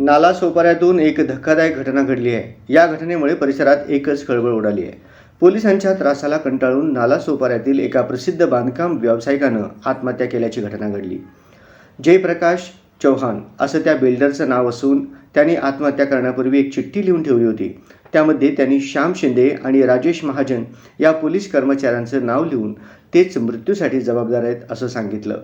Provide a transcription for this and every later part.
नाला सोपाऱ्यातून एक धक्कादायक घटना घडली आहे. या घटनेमुळे परिसरात एकच खळबळ उडाली आहे. पोलिसांच्या त्रासाला कंटाळून नाला सोपाऱ्यातील एका प्रसिद्ध बांधकाम व्यावसायिकानं आत्महत्या केल्याची घटना घडली. जयप्रकाश चौहान असं त्या बिल्डरचं नाव असून त्यांनी आत्महत्या करण्यापूर्वी एक चिठ्ठी लिहून ठेवली होती. त्यामध्ये त्यांनी श्याम शिंदे आणि राजेश महाजन या पोलीस कर्मचाऱ्यांचं नाव लिहून तेच मृत्यूसाठी जबाबदार आहेत असं सांगितलं.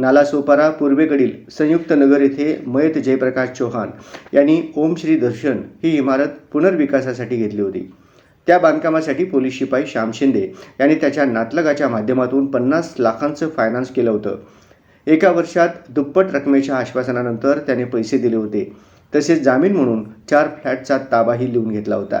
नालासोपारा पूर्वेकडील संयुक्त नगर येथे मयत जयप्रकाश चौहान यांनी ओम श्री दर्शन ही इमारत पुनर्विकासासाठी घेतली होती. त्या बांधकामासाठी पोलीस शिपाई श्याम शिंदे यांनी त्याच्या नातलगाच्या माध्यमातून पन्नास लाखांचं फायनान्स केलं होतं. एका वर्षात दुप्पट रकमेच्या आश्वासनानंतर त्याने पैसे दिले होते. तसेच जामीन म्हणून चार फ्लॅटचा ताबाही लिहून घेतला होता.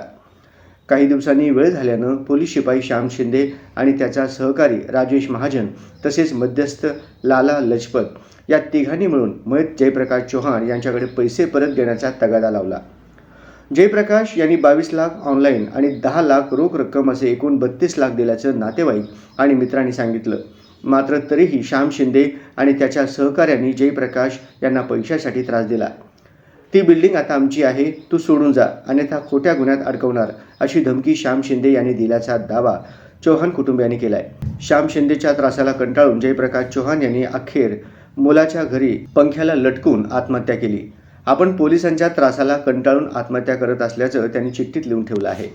काही दिवसांनी वेळ झाल्यानं पोलीस शिपाई श्याम शिंदे आणि त्याचा सहकारी राजेश महाजन तसेच मध्यस्थ लाला लजपत या तिघांनी मिळून मयत जयप्रकाश चौहान यांच्याकडे पैसे परत देण्याचा तगादा लावला. जयप्रकाश यांनी बावीस लाख ऑनलाईन आणि दहा लाख रोख रक्कम असे एकूण बत्तीस लाख दिल्याचं नातेवाईक आणि मित्रांनी सांगितलं. मात्र तरीही श्याम शिंदे आणि त्याच्या सहकाऱ्यांनी जयप्रकाश यांना पैशासाठी त्रास दिला. ती बिल्डिंग आता आमची आहे तू सोडून जा अन्यथा खोट्या गुन्ह्यात अडकवणार अशी धमकी श्याम शिंदे यांनी दिल्याचा दावा चौहान कुटुंबियांनी केलाय. श्याम शिंदेच्या त्रासाला कंटाळून जयप्रकाश चौहान यांनी अखेर मुलाच्या घरी पंख्याला लटकून आत्महत्या केली. आपण पोलिसांच्या त्रासाला कंटाळून आत्महत्या करत असल्याचं त्यांनी चिठ्ठीत लिहून ठेवलं आहे.